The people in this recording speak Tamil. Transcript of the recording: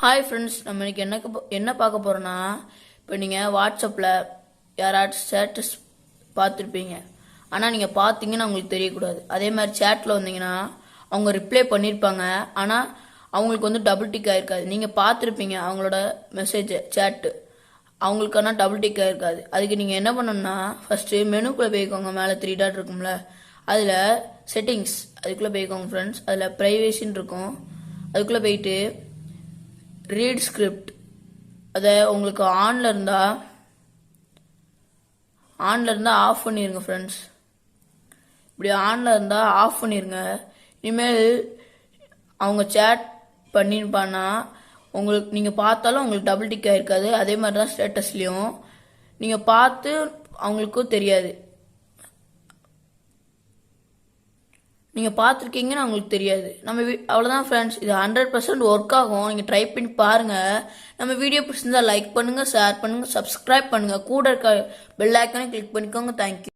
ஹாய் ஃப்ரெண்ட்ஸ் நம்ம இன்னைக்கு என்ன என்ன பார்க்க போகிறோன்னா இப்போ நீங்கள் வாட்ஸ்அப்பில் யாராச்சும் ஸ்டேட்டஸ் பார்த்துருப்பீங்க. ஆனால் நீங்கள் பார்த்தீங்கன்னா உங்களுக்கு தெரியக்கூடாது. அதே மாதிரி சேட்டில் வந்தீங்கன்னா அவங்க ரிப்ளை பண்ணியிருப்பாங்க ஆனால் அவங்களுக்கு வந்து டபுள் டிக் ஆகிருக்காது நீங்கள் பார்த்துருப்பீங்க அவங்களோட மெசேஜை சேட்டு அவங்களுக்கான டபுள் டிக் ஆகிருக்காது அதுக்கு நீங்கள் என்ன பண்ணணும்னா ஃபஸ்ட்டு மெனுக்குள்ளே போய்க்கோங்க. மேலே த்ரீ டாட் இருக்கும்ல. அதில் செட்டிங்ஸ் அதுக்குள்ளே போய்க்கோங்க ஃப்ரெண்ட்ஸ் அதில் ப்ரைவேசின்னு இருக்கும். அதுக்குள்ளே போயிட்டு ரீட் ஸ்கிரிப்ட் அதை உங்களுக்கு ஆனில் இருந்தால் ஆனில் இருந்தால் ஆஃப் பண்ணிடுங்க ஃப்ரெண்ட்ஸ் இப்படி ஆனில் இருந்தால் ஆஃப் பண்ணிடுங்க இனிமேல் அவங்க சேட் பண்ணிருப்பானா உங்களுக்கு நீங்கள் பார்த்தாலும் உங்களுக்கு டபுள் டிக் ஆகிருக்காது அதே மாதிரி தான் ஸ்டேட்டஸ்லேயும் நீங்கள் பார்த்து அவங்களுக்கும் தெரியாது. நீங்கள் பார்த்துருக்கீங்கன்னு அவங்களுக்கு தெரியாது. நம்ம வீ அவ்வளோதான் ஃப்ரெண்ட்ஸ் இது ஹண்ட்ரட் பர்சன்ட் ஒர்க் ஆகும். நீங்கள் ட்ரை பண்ணி பாருங்கள் நம்ம வீடியோ பிடிச்சிருந்தா லைக் பண்ணுங்கள் ஷேர் பண்ணுங்கள் சப்ஸ்கிரைப் பண்ணுங்கள் கூட இருக்க பெல் ஐக்கானே கிளிக் பண்ணிக்கோங்க. தேங்க்யூ